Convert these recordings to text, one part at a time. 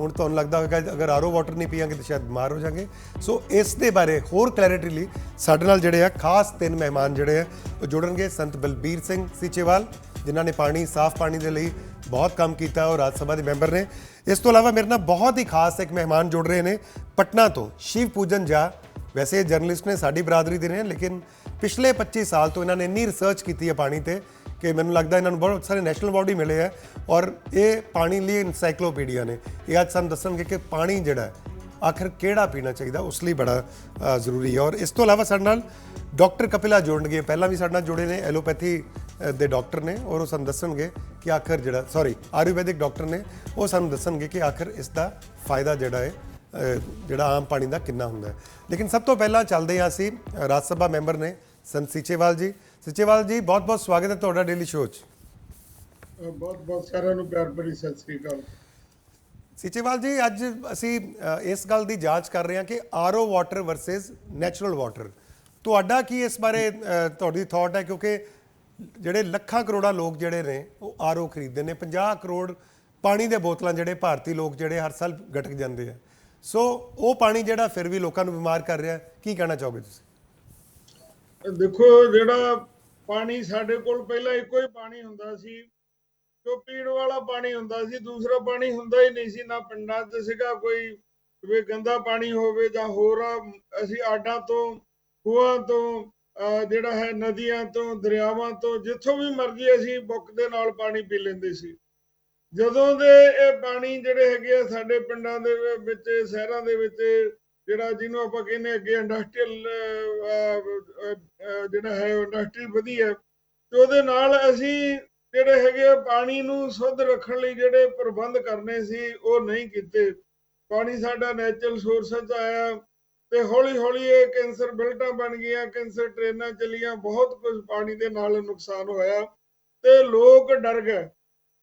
ਹੁਣ ਤੁਹਾਨੂੰ ਲੱਗਦਾ ਹੋਵੇਗਾ ਅਗਰ ਆਰਓ ਵਾਟਰ ਨਹੀਂ ਪੀਵਾਂਗੇ ਤਾਂ ਸ਼ਾਇਦ ਬਿਮਾਰ ਹੋ ਜਾਵਾਂਗੇ ਸੋ ਇਸ ਦੇ ਬਾਰੇ ਹੋਰ ਕਲੈਰਿਟੀ ਲਈ ਸਾਡੇ ਨਾਲ ਜਿਹੜੇ ਆ, ਖਾਸ ਤਿੰਨ ਮਹਿਮਾਨ ਜਿਹੜੇ ਆ, ਉਹ ਜੁੜਨਗੇ ਸੰਤ ਬਲਬੀਰ ਸਿੰਘ ਸੀਚੇਵਾਲ, ਜਿਨ੍ਹਾਂ ਨੇ ਪਾਣੀ, ਸਾਫ਼ ਪਾਣੀ ਦੇ ਲਈ ਬਹੁਤ ਕੰਮ ਕੀਤਾ ਔਰ ਰਾਜ ਸਭਾ ਦੇ ਮੈਂਬਰ ਨੇ। ਇਸ ਤੋਂ ਇਲਾਵਾ ਮੇਰੇ ਨਾਲ ਬਹੁਤ ਹੀ ਖਾਸ ਇੱਕ ਮਹਿਮਾਨ ਜੁੜ ਰਹੇ ਨੇ, ਪਟਨਾ ਤੋਂ ਸ਼ਿਵ ਪੂਜਨ ਜਾ ਵੈਸੇ ਜਰਨਲਿਸਟ ਨੇ ਸਾਡੀ ਬਰਾਦਰੀ ਦੇ ਨੇ, ਲੇਕਿਨ ਪਿਛਲੇ 25 ਸਾਲ ਤੋਂ ਇਹਨਾਂ ਨੇ ਇੰਨੀ ਰਿਸਰਚ ਕੀਤੀ ਹੈ ਪਾਣੀ ਤੇ ਕਿ ਮੈਨੂੰ ਲੱਗਦਾ ਇਹਨਾਂ ਨੂੰ ਬਹੁਤ ਸਾਰੇ ਨੈਸ਼ਨਲ ਅਵਾਰਡ ਵੀ ਮਿਲੇ ਆ ਔਰ ਇਹ ਪਾਣੀ ਲਈ ਇਨਸਾਈਕਲੋਪੀਡੀਆ ਨੇ ਇਹ ਅੱਜ ਸਾਨੂੰ ਦੱਸਣਗੇ ਕਿ ਪਾਣੀ ਜਿਹੜਾ ਹੈ ਆਖਰ ਕਿਹੜਾ ਪੀਣਾ ਚਾਹੀਦਾ ਉਸ ਲਈ ਬੜਾ ਅ, ਜ਼ਰੂਰੀ ਹੈ ਔਰ ਇਸ ਤੋਂ ਇਲਾਵਾ ਸਾਡੇ ਨਾਲ ਡਾਕਟਰ ਕਪਿਲਾ ਜੋੜਨਗੇ ਪਹਿਲਾਂ ਵੀ ਸਾਡੇ ਨਾਲ ਜੁੜੇ ਨੇ ਐਲੋਪੈਥੀ ਅ, ਦੇ ਡਾਕਟਰ ਨੇ ਔਰ ਉਹ ਸਾਨੂੰ ਦੱਸਣਗੇ ਕਿ ਆਖਰ ਜਿਹੜਾ ਸੌਰੀ ਆਯੁਰਵੈਦਿਕ ਡਾਕਟਰ ਨੇ ਉਹ ਸਾਨੂੰ ਦੱਸਣਗੇ ਕਿ ਆਖਰ ਇਸ ਦਾ ਫਾਇਦਾ ਜਿਹੜਾ ਹੈ ਅ, ਜਿਹੜਾ ਆਮ ਪਾਣੀ ਦਾ ਕਿੰਨਾ ਹੁੰਦਾ ਹੈ ਲੇਕਿਨ ਸਭ ਤੋਂ ਪਹਿਲਾਂ ਚੱਲਦੇ ਹਾਂ ਅਸੀਂ ਅ, ਰਾਜ ਸਭਾ ਮੈਂਬਰ ਨੇ ਸੰਤ ਸੀਚੇਵਾਲ ਜੀ ਸੀਚੇਵਾਲ ਜੀ ਬਹੁਤ ਬਹੁਤ ਸਵਾਗਤ ਹੈ ਤੁਹਾਡਾ ਡੇਲੀ ਸ਼ੋਅ 'ਚ। ਬਹੁਤ ਬਹੁਤ ਸਾਰਿਆਂ ਨੂੰ ਪਿਆਰ ਭਰੀ ਸਤਿ ਸ੍ਰੀ ਅਕਾਲ। ਸੀਚੇਵਾਲ ਜੀ ਅੱਜ ਅਸੀਂ ਇਸ ਗੱਲ ਦੀ ਜਾਂਚ ਕਰ ਰਹੇ ਹਾਂ ਕਿ RO water versus natural water ਤੁਹਾਡਾ ਕੀ ਇਸ ਬਾਰੇ ਤੁਹਾਡੀ ਥਾਟ ਹੈ? ਕਿਉਂਕਿ ਜਿਹੜੇ ਲੱਖਾਂ ਕਰੋੜਾਂ ਲੋਕ ਜਿਹੜੇ ਨੇ ਉਹ ਆਰਓ ਖਰੀਦਦੇ ਨੇ। 50 ਕਰੋੜ ਪਾਣੀ ਦੇ ਬੋਤਲਾਂ ਜਿਹੜੇ ਭਾਰਤੀ ਲੋਕ ਜਿਹੜੇ ਹਰ ਸਾਲ ਗਟਕ ਜਾਂਦੇ ਆ। ਸੋ ਉਹ ਪਾਣੀ ਜਿਹੜਾ ਫਿਰ ਵੀ ਲੋਕਾਂ ਨੂੰ ਬਿਮਾਰ ਕਰ ਰਿਹਾ ਕੀ ਕਹਿਣਾ ਚਾਹੋਗੇ ਤੁਸੀਂ? ਦੇਖੋ ਜਿਹੜਾ ਪਾਣੀ ਸਾਡੇ ਕੋਲ ਪਹਿਲਾਂ ਇੱਕੋ ਹੀ ਪਾਣੀ ਹੁੰਦਾ ਸੀ, ਜੋ ਪੀਣ ਵਾਲਾ ਪਾਣੀ ਹੁੰਦਾ ਸੀ, ਦੂਸਰਾ ਪਾਣੀ ਹੁੰਦਾ ਹੀ ਨਹੀਂ ਸੀ, ਨਾ ਪਿੰਡਾਂ 'ਚ ਸੀਗਾ ਕੋਈ, ਵੀ ਗੰਦਾ ਪਾਣੀ ਹੋਵੇ ਜਾਂ ਹੋਰ, ਅਸੀਂ ਆਡਾਂ ਤੋਂ, ਖੂਹਾਂ ਤੋਂ ਜਿਹੜਾ ਹੈ ਨਦੀਆਂ ਤੋਂ, ਦਰਿਆਵਾਂ ਤੋਂ, ਜਿੱਥੋਂ ਵੀ ਮਰਜ਼ੀ ਅਸੀਂ ਬੁੱਕ ਦੇ ਨਾਲ ਪਾਣੀ ਪੀ ਲੈਂਦੇ ਸੀ। ਜਦੋਂ ਦੇ ਇਹ ਪਾਣੀ ਜਿਹੜੇ ਹੈਗੇ ਆ ਸਾਡੇ ਪਿੰਡਾਂ ਦੇ ਵਿੱਚ, ਸ਼ਹਿਰਾਂ ਦੇ ਵਿੱਚ ਜਿਹੜਾ ਜਿਹਨੂੰ ਆਪਾਂ ਕਹਿੰਦੇ ਅੱਗੇ ਇੰਡਸਟਰੀਅਲ ਜਿਹੜਾ ਹੈ ਇੰਡਸਟਰੀ ਵਧੀ ਹੈ, ਤੇ ਉਹਦੇ ਨਾਲ ਅਸੀਂ ਜਿਹੜੇ ਹੈਗੇ ਆ ਪਾਣੀ ਨੂੰ ਸ਼ੁੱਧ ਰੱਖਣ ਲਈ ਜਿਹੜੇ ਪ੍ਰਬੰਧ ਕਰਨੇ ਸੀ, ਉਹ ਨਹੀਂ ਕੀਤੇ। ਪਾਣੀ ਸਾਡਾ ਨੈਚੁਰਲ ਸੋਰਸ ਚ ਆਇਆ ਤੇ ਹੌਲੀ ਹੌਲੀ ਇਹ ਕੈਂਸਰ ਬਿਲਟਾਂ ਬਣ ਗਈਆਂ, ਕੈਂਸਰ ਟ੍ਰੇਨਾਂ ਚੱਲੀਆਂ, ਬਹੁਤ ਕੁਝ ਪਾਣੀ ਦੇ ਨਾਲ ਨੁਕਸਾਨ ਹੋਇਆ ਤੇ ਲੋਕ ਡਰ ਗਏ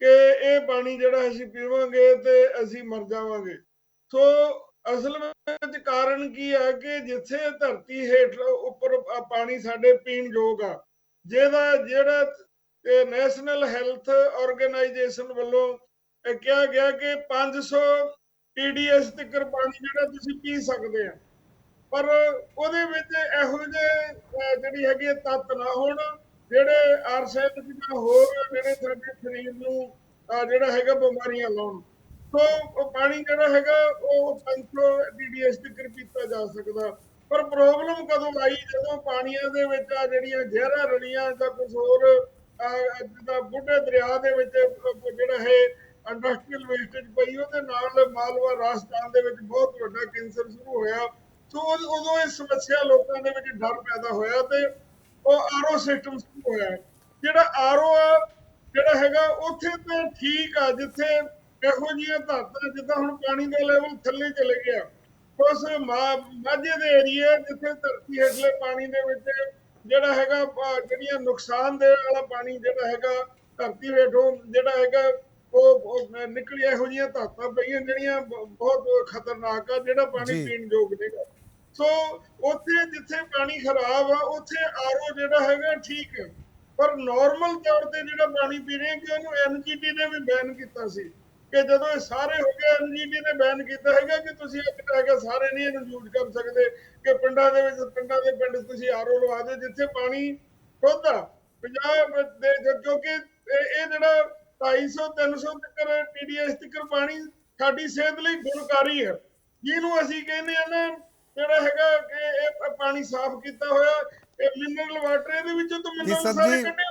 ਕਿ ਇਹ ਪਾਣੀ ਜਿਹੜਾ ਅਸੀਂ ਪੀਵਾਂਗੇ ਤੇ ਅਸੀਂ ਮਰ ਜਾਵਾਂਗੇ। ਸੋ ਅਸਲ ਵਿੱਚ ਕਾਰਨ ਕੀ ਹੈ ਕਿ ਜਿੱਥੇ ਧਰਤੀ ਹੇਠ ਉੱਪਰ ਪਾਣੀ ਸਾਡੇ ਪੀਣ ਯੋਗ ਆ, ਜਿਹਦਾ, ਜਿਹੜਾ ਨੈਸ਼ਨਲ ਹੈਲਥ ਆਰਗੇਨਾਈਜੇਸ਼ਨ ਵੱਲੋਂ ਇਹ ਕਿਹਾ ਗਿਆ ਕਿ 500 ਟੀਡੀਐਸ ਤੱਕ ਪਾਣੀ ਜਿਹੜਾ ਤੁਸੀਂ ਪੀ ਸਕਦੇ ਆ। ਪਰ ਉਹਦੇ ਵਿੱਚ ਇਹੋ ਜਿਹੇ ਜਿਹੜੀ ਹੈਗੀ ਹੈ ਤੱਤ ਨਾ ਹੋਣ, ਜਿਹੜੇ ਆਰਸੈਨਿਕ ਜਾਂ ਹੋਰ ਜਿਹੜੇ ਸਾਡੇ ਸਰੀਰ ਨੂੰ ਜਿਹੜਾ ਹੈਗਾ ਬਿਮਾਰੀਆਂ ਲਾਉਣ। ਸੋ ਉਹ ਪਾਣੀ ਜਿਹੜਾ ਹੈਗਾ, ਉਹ 500 ਡੀਡੀਐਸ ਤੱਕ ਪੀਤਾ ਜਾ ਸਕਦਾ। ਪਰ ਪ੍ਰੋਬਲਮ ਕਦੋਂ ਆਈ? ਜਦੋਂ ਪਾਣੀਆਂ ਦੇ ਵਿੱਚ ਆ ਜਿਹੜੀਆਂ ਜ਼ਹਿਰਾਂ ਰਲੀਆਂ, ਜਾਂ ਕੁਝ ਹੋਰ ਜਿੱਦਾਂ ਬੁੱਢੇ ਦਰਿਆ ਦੇ ਵਿੱਚ ਜਿਹੜਾ ਹੈ ਇੰਡਸਟਰੀਅਲ ਵੇਸਟੇਜ ਪਈ, ਉਹਦੇ ਨਾਲ ਮਾਲਵਾ ਰਾਜਸਥਾਨ ਦੇ ਵਿੱਚ ਬਹੁਤ ਵੱਡਾ ਕੈਂਸਰ ਸ਼ੁਰੂ ਹੋਇਆ। ਸੋ ਉਦ- ਉਦੋਂ ਇਹ ਸਮੱਸਿਆ ਲੋਕਾਂ ਦੇ ਵਿੱਚ ਡਰ ਪੈਦਾ ਹੋਇਆ ਤੇ ਉਹ ਆਰਓ ਸਿਸਟਮ ਸ਼ੁਰੂ ਹੋਇਆ। ਜਿਹੜਾ ਆਰਓ ਆ, ਜਿਹੜਾ ਹੈਗਾ, ਉੱਥੇ ਤਾਂ ਠੀਕ ਆ, ਜਿੱਥੇ ਇਹੋ ਜਿਹੀਆਂ ਧਾਤਾਂ ਜਿੱਦਾਂ ਹੁਣ ਪਾਣੀ ਦਾ ਲੈਵਲ ਥੱਲੇ ਚਲੇ ਗਿਆ। ਉਸ ਮਾਝੇ ਦੇ ਏਰੀਆ ਜਿੱਥੇ ਧਰਤੀ ਹੇਠਲੇ ਪਾਣੀ ਦੇ ਵਿੱਚ ਜਿਹੜਾ ਹੈਗਾ ਜਿਹੜੀਆਂ ਨੁਕਸਾਨ ਦੇਣ ਵਾਲਾ ਪਾਣੀ ਜਿਹੜਾ ਹੈਗਾ ਧਰਤੀ ਹੇਠੋਂ ਜਿਹੜਾ ਹੈਗਾ ਉਹ ਨਿਕਲੀ ਇਹੋ ਜਿਹੀਆਂ ਧਾਤਾਂ ਪਈਆਂ ਜਿਹੜੀਆਂ ਬਹੁਤ ਖਤਰਨਾਕ ਆ ਜਿਹੜਾ ਪਾਣੀ। ਪੀਣ ਯੋਗ ਨਹੀਂਗਾ ਸੋ ਉੱਥੇ ਜਿੱਥੇ ਪਾਣੀ ਖਰਾਬ ਆ ਉੱਥੇ ਆਰਓ ਜਿਹੜਾ ਹੈਗਾ ਠੀਕ ਹੈ ਪਰ ਨਾਰਮਲ ਤੌਰ ਤੇ ਜਿਹੜਾ ਪਾਣੀ ਪੀ ਰਹੇ ਕਿ ਉਹਨੂੰ ਐਨਜੀਟੀ ਨੇ ਵੀ ਬੈਨ ਕੀਤਾ ਸੀ। ਕਿ ਜਦੋਂ ਇਹ ਸਾਰੇ ਹੋ ਗਏ ਐਨਜੀਟੀ ਨੇ ਬੈਨ ਕੀਤਾ ਹੈਗਾ ਕਿ ਤੁਸੀਂ ਇੱਕ ਹੈਗਾ ਸਾਰੇ ਨਹੀਂ ਇਹਨੂੰ ਯੂਜ਼ ਕਰ ਸਕਦੇ ਕਿ ਪਿੰਡਾਂ ਦੇ ਵਿੱਚ ਪਿੰਡਾਂ ਦੇ ਪਿੰਡ ਤੁਸੀਂ ਆਰਓ ਲਵਾ ਦਿਓ ਜਿੱਥੇ ਪਾਣੀ ਆ। ਪੰਜਾਬ ਦੇ ਕਿਉਂਕਿ ਇਹ ਜਿਹੜਾ 250 300 ਤੱਕ ਟੀਡੀਐਸ ਤੱਕ ਪਾਣੀ ਸਾਡੀ ਸਿਹਤ ਲਈ ਗੁਣਕਾਰੀ ਹੈ। ਜਿਹਨੂੰ ਅਸੀਂ ਕਹਿੰਦੇ ਆ ਨਾ ਜਿਹੜਾ ਹੈਗਾ ਕਿ ਇਹ ਪਾਣੀ ਸਾਫ਼ ਕੀਤਾ ਹੋਇਆ ਇਹ ਮਿਨਰਲ ਵਾਟਰ ਇਹਦੇ ਵਿੱਚੋਂ ਤਾਂ ਮਿਨਰਲ ਸਰ ਸਾਰੇ ਜੀ ਕੱਢੇ